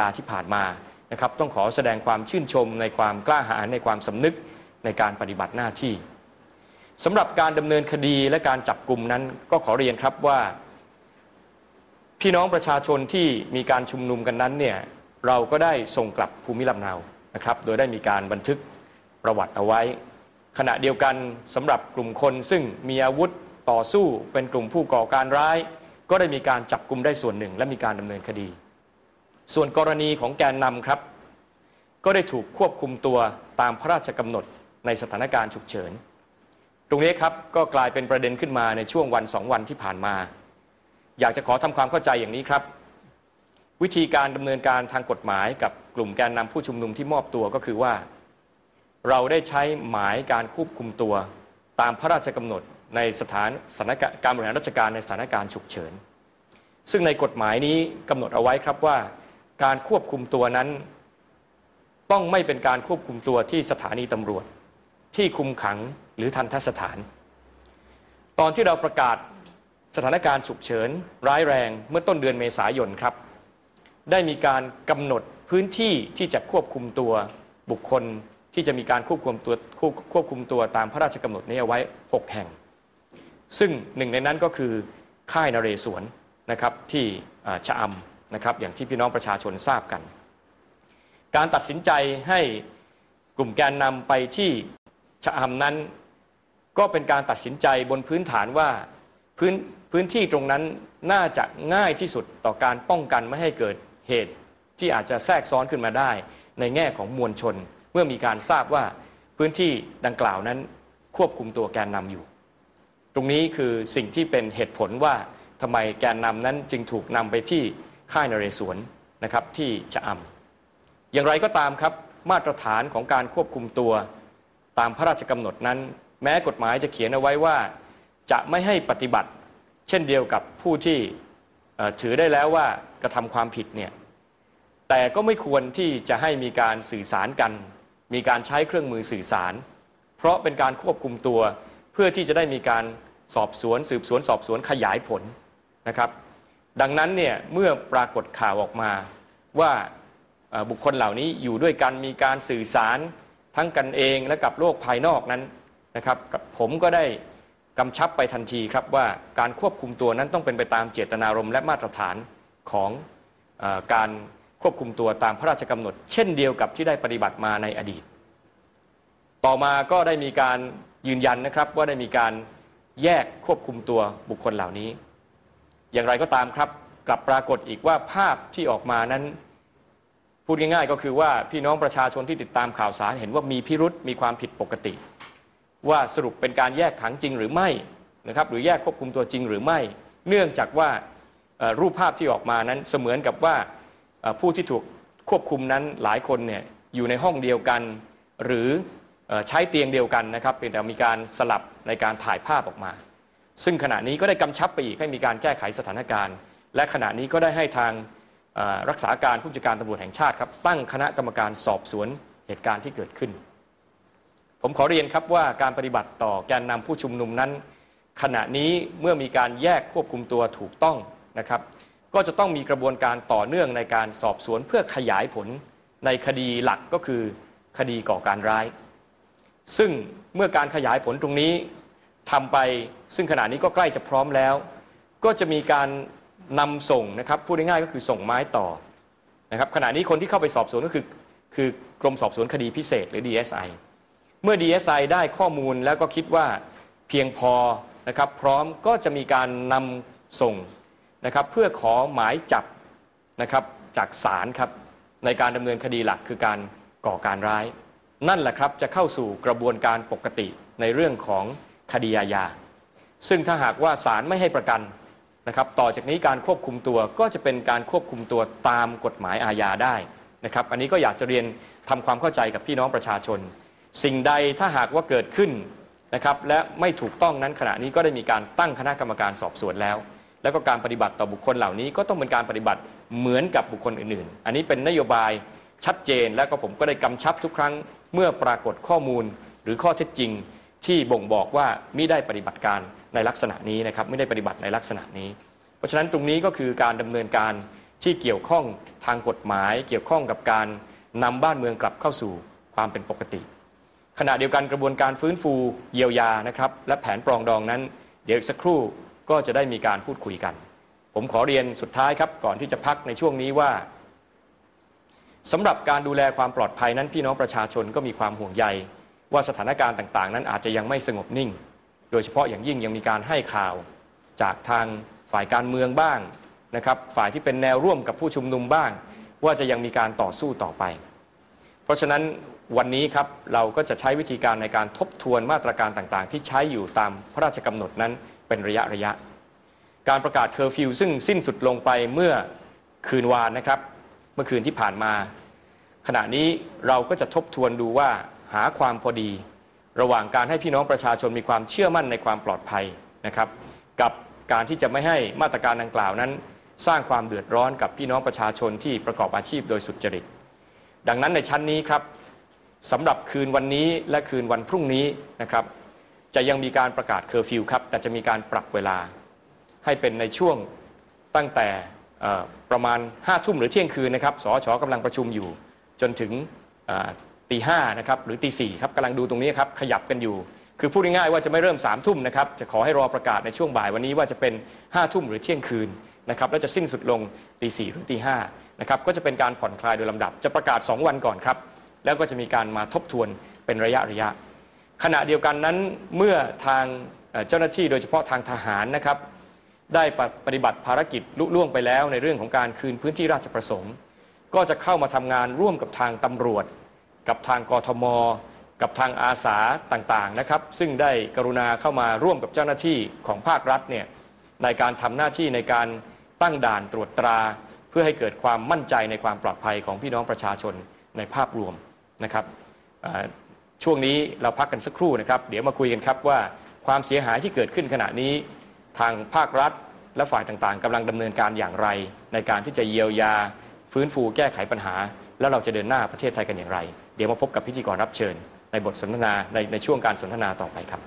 ตาที่ผ่านมานะครับต้องขอแสดงความชื่นชมในความกล้าหาญในความสำนึกในการปฏิบัติหน้าที่สำหรับการดำเนินคดีและการจับกลุ่มนั้นก็ขอเรียนครับว่า พี่น้องประชาชนที่มีการชุมนุมกันนั้นเนี่ยเราก็ได้ส่งกลับภูมิลำเนานะครับ โดยได้มีการบันทึกประวัติเอาไว้ ขณะเดียวกันสำหรับกลุ่มคนซึ่งมีอาวุธต่อสู้เป็นกลุ่มผู้ก่อการร้าย ก็ได้มีการจับกลุ่มได้ส่วนหนึ่ง และมีการดำเนินคดี ส่วนกรณีของแกนนำครับ ก็ได้ถูกควบคุมตัวตามพระราชกำหนดในสถานการณ์ฉุกเฉิน ตรงนี้ครับก็กลายเป็นประเด็นขึ้นมาในช่วงวันสองวันที่ผ่านมา อยากจะขอทำความเข้าใจอย่างนี้ครับ วิธีการดำเนินการทางกฎหมายกับกลุ่มแกนนำผู้ชุมนุมที่มอบตัวก็คือว่า เราได้ใช้หมายการควบคุมตัวตามพระราชกำหนดในสถานสถานการบริหารราชการในสถานการณ์ฉุกเฉิน ซึ่งในกฎหมายนี้กำหนดเอาไว้ครับว่า การควบคุมตัวนั้น ต้องไม่เป็นการควบคุมตัวที่สถานีตำรวจ ที่คุมขังหรือทันทสถาน ตอนที่เราประกาศสถานการณ์ฉุกเฉินร้ายแรงเมื่อต้นเดือนเมษายนครับ ได้มีการกำหนดพื้นที่ที่จะควบคุมตัวบุคคลที่จะมีการควบคุมตัวควบคุมตัวตามพระราชกำหนดนี้เอาไว้ 6 แห่ง ซึ่งหนึ่งในนั้นก็คือค่ายนเรศวรนะครับที่ชะอำ นะครับอย่างที่พี่น้องประชาชนทราบกัน การตัดสินใจให้กลุ่มแกนนำไปที่ชะอำนั้น ก็เป็นการตัดสินใจบนพื้นฐานว่าพื้นพื้นที่ตรงนั้นน่าจะง่ายที่สุดต่อการป้องกันไม่ให้เกิดเหตุ ที่อาจจะแทรกซ้อนขึ้นมาได้ ในแง่ของมวลชน เมื่อมีการทราบว่าพื้นที่ดังกล่าวนั้นควบคุมตัวแกนนำอยู่ ตรงนี้คือสิ่งที่เป็นเหตุผลว่าทำไมแกนนำนั้นจึงถูกนำไปที่ ค่ายนเรศวรนะครับที่ชะอำอย่างไรก็ตามครับมาตรฐานของการควบคุมตัวตามพระราชกำหนดนั้น แม้กฎหมายจะเขียนเอาไว้ว่า จะไม่ให้ปฏิบัติ เช่นเดียวกับผู้ที่ถือได้แล้วว่ากระทำความผิดเนี่ยแต่ก็ไม่ควรที่จะให้มีการสื่อสารกัน มีการใช้เครื่องมือสื่อสาร เพราะเป็นการควบคุมตัว เพื่อที่จะได้มีการสอบสวน สืบสวนสอบสวนขยายผลนะครับ ดังนั้นเนี่ยเมื่อปรากฏข่าวออกมาว่าบุคคลเหล่านี้อยู่ด้วยกันมีการสื่อสารทั้งกันเองและกับโลกภายนอกนั้นนะครับ ผมก็ได้กำชับไปทันทีครับว่าการควบคุมตัวนั้นต้องเป็นไปตามเจตนารมณ์และมาตรฐานของอการควบคุมตัวตามพระราชกำหนด เช่นเดียวกับที่ได้ปฏิบัติมาในอดีต ต่อมาก็ได้มีการยืนยันนะครับว่าได้มีการแยกควบคุมตัวบุคคลเหล่านี้ อย่างไรก็ตามครับ กลับปรากฏอีกว่าภาพที่ออกมานั้น พูดง่ายๆ ก็คือว่าพี่น้องประชาชนที่ติดตามข่าวสารเห็นว่ามีพิรุษมีความผิดปกติ ว่าสรุปเป็นการแยกขังจริงหรือไม่นะครับหรือแยกควบคุมตัวจริงหรือไม่ เนื่องจากว่ารูปภาพที่ออกมานั้นเสมือนกับว่าผู้ที่ถูกควบคุมนั้นหลายคนเนี่ยอยู่ในห้องเดียวกัน หรือใช้เตียงเดียวกันนะครับเพียงแต่มีการสลับในการถ่ายภาพออกมา ซึ่งขณะนี้ก็ได้กำชับไปอีกให้มีการแก้ไขสถานการณ์ และขณะนี้ก็ได้ให้ทางรักษาการผู้จัดการตำรวจแห่งชาติครับตั้งคณะกรรมการสอบสวนเหตุการณ์ที่เกิดขึ้น ผมขอเรียนครับว่าการปฏิบัติต่อแกนนำผู้ชุมนุมนั้น ขณะนี้เมื่อมีการแยกควบคุมตัวถูกต้องนะครับ ก็จะต้องมีกระบวนการต่อเนื่องในการสอบสวนเพื่อขยายผลในคดีหลักก็คือคดีก่อการร้าย ซึ่งเมื่อการขยายผลตรงนี้ ทำไป ซึ่งขณะนี้ก็ใกล้จะพร้อมแล้ว ก็จะมีการนำส่งนะครับพูดง่ายๆก็คือส่งไม้ต่อนะครับขณะนี้คนที่เข้าไปสอบสวนก็คือคือกรมสอบสวนคดีพิเศษหรือ DSI เมื่อ DSI ได้ข้อมูลแล้วก็คิดว่าเพียงพอนะครับพร้อมก็จะมีการนำส่งนะครับเพื่อขอหมายจับนะครับจากศาลครับในการดำเนินคดีหลักคือการก่อการร้าย นั่นแหละครับจะเข้าสู่กระบวนการปกติในเรื่องของ คดีอาญา ซึ่งถ้าหากว่าศาลไม่ให้ประกันนะครับต่อจากนี้การควบคุมตัวก็จะเป็นการควบคุมตัวตามกฎหมายอาญาได้นะครับอันนี้ก็อยากจะเรียนทำความเข้าใจกับพี่น้องประชาชน สิ่งใดถ้าหากว่าเกิดขึ้นนะครับและไม่ถูกต้องนั้นขณะนี้ก็ได้มีการตั้งคณะกรรมการสอบสวนแล้ว แล้วก็การปฏิบัติต่อบุคคลเหล่านี้ก็ต้องเป็นการปฏิบัติเหมือนกับบุคคลอื่นๆ อันนี้เป็นนโยบายชัดเจนและก็ผมก็ได้กำชับทุกครั้งเมื่อปรากฏข้อมูลหรือข้อเท็จจริง ที่บ่งบอกว่าไม่ได้ปฏิบัติการในลักษณะนี้นะครับไม่ได้ปฏิบัติในลักษณะนี้ เพราะฉะนั้นตรงนี้ก็คือการดำเนินการที่เกี่ยวข้องทางกฎหมาย เกี่ยวข้องกับการนำบ้านเมืองกลับเข้าสู่ความเป็นปกติ ขณะเดียวกันกระบวนการฟื้นฟูเยียวยานะครับและแผนปรองดองนั้น เดี๋ยวสักครู่ก็จะได้มีการพูดคุยกัน ผมขอเรียนสุดท้ายครับก่อนที่จะพักในช่วงนี้ว่าสำหรับการดูแลความปลอดภัยนั้นพี่น้องประชาชนก็มีความห่วงใย ว่าสถานการณ์ต่างๆ นั้นอาจจะยังไม่สงบนิ่ง โดยเฉพาะอย่างยิ่งยังมีการให้ข่าวจากทางฝ่ายการเมืองบ้างนะครับฝ่ายที่เป็นแนวร่วมกับผู้ชุมนุมบ้าง ว่าจะยังมีการต่อสู้ต่อไป เพราะฉะนั้นวันนี้ครับเราก็จะใช้วิธีการในการทบทวนมาตรการต่างๆ ที่ใช้อยู่ตามพระราชกำหนดนั้นเป็นระยะระยะ การประกาศเคอร์ฟิวซึ่งสิ้นสุดลงไปเมื่อคืนวานนะครับ เมื่อคืนที่ผ่านมา ขณะนี้เราก็จะทบทวนดูว่า หาความพอดี ระหว่างการให้พี่น้องประชาชนมีความเชื่อมั่นในความปลอดภัยนะครับ กับการที่จะไม่ให้มาตรการดังกล่าวนั้น สร้างความเดือดร้อนกับพี่น้องประชาชนที่ประกอบอาชีพโดยสุจริต ดังนั้นในชั้นนี้ครับสำหรับคืนวันนี้และคืนวันพรุ่งนี้นะครับ จะยังมีการประกาศเคอร์ฟิวครับแต่จะมีการปรับเวลา ให้เป็นในช่วงตั้งแต่ประมาณ5้าทุ่มหรือเที่ยงคืนนะครับสอชอกำลังประชุมอยู่จนถึง ตีห้านะครับหรือตีสี่ครับกำลังดูตรงนี้ครับขยับกันอยู่ คือพูดง่ายๆว่าจะไม่เริ่ม3ามทุ่มนะครับจะขอให้รอประกาศในช่วงบ่ายวันนี้ว่าจะเป็น5้าทุ่มหรือเที่ยงคืนนะครับแล้วจะสิ้นสุดลงตีสี่หรือตีห้านะครับก็จะเป็นการผ่อนคลายโดยลำดับ จะประกาศ 2 วันก่อนครับ แล้วก็จะมีการมาทบทวนเป็นระยะระยะ ขณะเดียวกันนั้นเมื่อทางเจ้าหน้าที่โดยเฉพาะทางทหารนะครับได้ปปฏิบัติภารกิจลุล่วงไปแล้วในเรื่องของการคืนพื้นที่ราชประสงค์ ก็จะเข้ามาทำงานร่วมกับทางตำรวจ กับทางกทม กับทางอาสาต่างๆนะครับ ซึ่งได้กรุณาเข้ามาร่วมกับเจ้าหน้าที่ของภาครัฐเนี่ยในการทำหน้าที่ในการตั้งด่านตรวจตรา เพื่อให้เกิดความมั่นใจในความปลอดภัยของพี่น้องประชาชนในภาพรวมนะครับช่วงนี้เราพักกันสักครู่นะครับ เดี๋ยวมาคุยกันครับว่าความเสียหายที่เกิดขึ้นขณะนี้ทางภาครัฐและฝ่ายต่างๆกำลังดำเนินการอย่างไร ในการที่จะเยียวยา ฟื้นฟูแก้ไขปัญหา แล้วเราจะเดินหน้าประเทศไทยกันอย่างไร เดี๋ยวมาพบกับพิธีกรรับเชิญ ในบทสนทนาในในช่วงการสนทนาต่อไปครับ